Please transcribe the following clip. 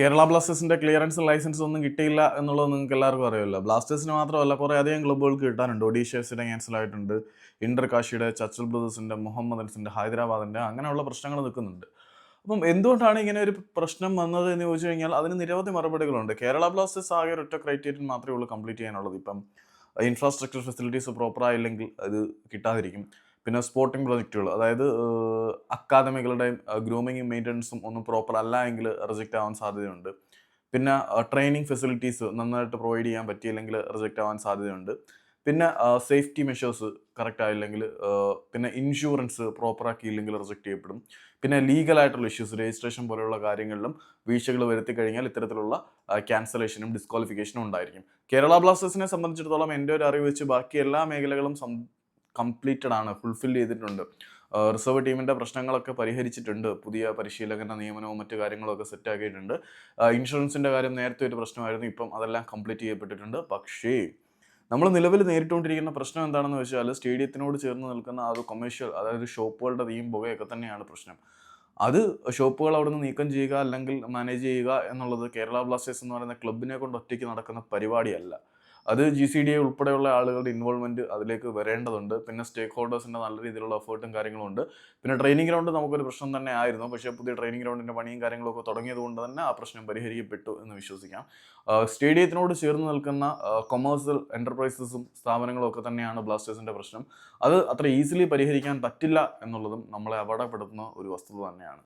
കേരള ബ്ലാസ്റ്റേഴ്സിന്റെ clearance licence ഒന്നും കിട്ടിയില്ല എന്നുള്ളത് നിങ്ങൾക്ക് എല്ലാവർക്കും അറിയാമല്ലോ. ബ്ലാസ്റ്റേഴ്സിന് മാത്രമല്ല കുറേ അധികം ക്ലബ്ബുകൾക്ക് കിട്ടാനുണ്ട്. ഒഡീഷ്യസിന്റെ ക്യാൻസൽ ആയിട്ടുണ്ട്. ഇന്റർ കാശിയുടെ ചച്ചൽ ബ്രദേഴ്സിന്റെ മുഹമ്മദൻസിന്റെ ഹൈദരാബാദിന്റെ അങ്ങനെയുള്ള പ്രശ്നങ്ങൾ നിൽക്കുന്നുണ്ട്. അപ്പം എന്തുകൊണ്ടാണ് ഇങ്ങനെ ഒരു പ്രശ്നം വന്നത് എന്ന് ചോദിച്ചു കഴിഞ്ഞാൽ അതിന് നിരവധി മറുപടികളുണ്ട്. കേരള ബ്ലാസ്റ്റേഴ്സ് ആകെ ഒറ്റ ക്രൈറ്റീരിയൻ മാത്രമേ ഉള്ളൂ കംപ്ലീറ്റ് ചെയ്യാനുള്ളത്. ഇപ്പം ഇൻഫ്രാസ്ട്രക്ചർ ഫെസിലിറ്റീസ് പ്രോപ്പർ ആയില്ലെങ്കിൽ അത് കിട്ടാതിരിക്കും. പിന്നെ സ്പോർട്ടിംഗ് പ്രൊജക്റ്റുകൾ അതായത് അക്കാദമികളുടെയും ഗ്രൂമിങ്ങും മെയിന്റനൻസും ഒന്നും പ്രോപ്പർ അല്ല എങ്കിൽ റിജക്റ്റ് ആവാൻ സാധ്യതയുണ്ട്. പിന്നെ ട്രെയിനിങ് ഫെസിലിറ്റീസ് നന്നായിട്ട് പ്രൊവൈഡ് ചെയ്യാൻ പറ്റിയില്ലെങ്കിൽ റിജക്റ്റ് ആവാൻ സാധ്യതയുണ്ട്. പിന്നെ സേഫ്റ്റി മെഷേഴ്സ് കറക്റ്റ് ആയില്ലെങ്കിൽ പിന്നെ ഇൻഷുറൻസ് പ്രോപ്പറാക്കിയില്ലെങ്കിൽ റിജക്റ്റ് ചെയ്യപ്പെടും. പിന്നെ ലീഗലായിട്ടുള്ള ഇഷ്യൂസ് രജിസ്ട്രേഷൻ പോലെയുള്ള കാര്യങ്ങളിലും വീഴ്ചകൾ വരുത്തി കഴിഞ്ഞാൽ ഇത്തരത്തിലുള്ള ക്യാൻസലേഷനും ഡിസ്ക്വാളിഫിക്കേഷനും ഉണ്ടായിരിക്കും. കേരള ബ്ലാസ്റ്റേഴ്സിനെ സംബന്ധിച്ചിടത്തോളം എന്റെ ഒരു അറിവ് വെച്ച് ബാക്കി എല്ലാ മേഖലകളും കംപ്ലീറ്റഡ് ആണ് ഫുൾഫിൽ ചെയ്തിട്ടുണ്ട്. റിസർവ് ടീമിന്റെ പ്രശ്നങ്ങളൊക്കെ പരിഹരിച്ചിട്ടുണ്ട്. പുതിയ പരിശീലകന്റെ നിയമനവും മറ്റു കാര്യങ്ങളൊക്കെ സെറ്റാക്കിയിട്ടുണ്ട് ഇൻഷുറൻസിന്റെ കാര്യം നേരത്തെ ഒരു പ്രശ്നമായിരുന്നു ഇപ്പം അതെല്ലാം കംപ്ലീറ്റ് ചെയ്യപ്പെട്ടിട്ടുണ്ട്. പക്ഷേ നമ്മൾ നിലവിൽ നേരിട്ടുകൊണ്ടിരിക്കുന്ന പ്രശ്നം എന്താണെന്ന് വെച്ചാൽ സ്റ്റേഡിയത്തിനോട് ചേർന്ന് നിൽക്കുന്ന ആ ഒരു കൊമേഴ്ഷ്യൽ അതായത് ഷോപ്പുകളുടെ തീയും പുകയൊക്കെ തന്നെയാണ് പ്രശ്നം. അത് ഷോപ്പുകൾ അവിടെ നിന്ന് നീക്കം ചെയ്യുക അല്ലെങ്കിൽ മാനേജ് ചെയ്യുക എന്നുള്ളത് കേരള ബ്ലാസ്റ്റേഴ്സ് എന്ന് പറയുന്ന ക്ലബിനെ കൊണ്ട് ഒറ്റയ്ക്ക് നടക്കുന്ന പരിപാടിയല്ല. അത് ജി സി ഡി എ ഉൾപ്പെടെയുള്ള ആളുകളുടെ ഇൻവോൾവ്മെന്റ് അതിലേക്ക് വരേണ്ടതുണ്ട്. പിന്നെ സ്റ്റേക്ക് ഹോൾഡേഴ്സിന്റെ നല്ല രീതിയിലുള്ള എഫേർട്ടും കാര്യങ്ങളും ഉണ്ട്. പിന്നെ ട്രെയിനിങ് ഗ്രൗണ്ട് നമുക്കൊരു പ്രശ്നം തന്നെ ആയിരുന്നു. പക്ഷേ പുതിയ ട്രെയിനിങ് ഗ്രൗണ്ടിന്റെ പണിയും കാര്യങ്ങളൊക്കെ തുടങ്ങിയത് കൊണ്ട് തന്നെ ആ പ്രശ്നം പരിഹരിക്കപ്പെട്ടു എന്ന് വിശ്വസിക്കാം. സ്റ്റേഡിയത്തിനോട് ചേർന്ന് നിൽക്കുന്ന കൊമേഴ്സ്യൽ എന്റർപ്രൈസസും സ്ഥാപനങ്ങളും ഒക്കെ തന്നെയാണ് ബ്ലാസ്റ്റേഴ്സിന്റെ പ്രശ്നം. അത് അത്ര ഈസിലി പരിഹരിക്കാൻ പറ്റില്ല എന്നുള്ളതും നമ്മളെ അപകടപ്പെടുത്തുന്ന ഒരു വസ്തുത തന്നെയാണ്.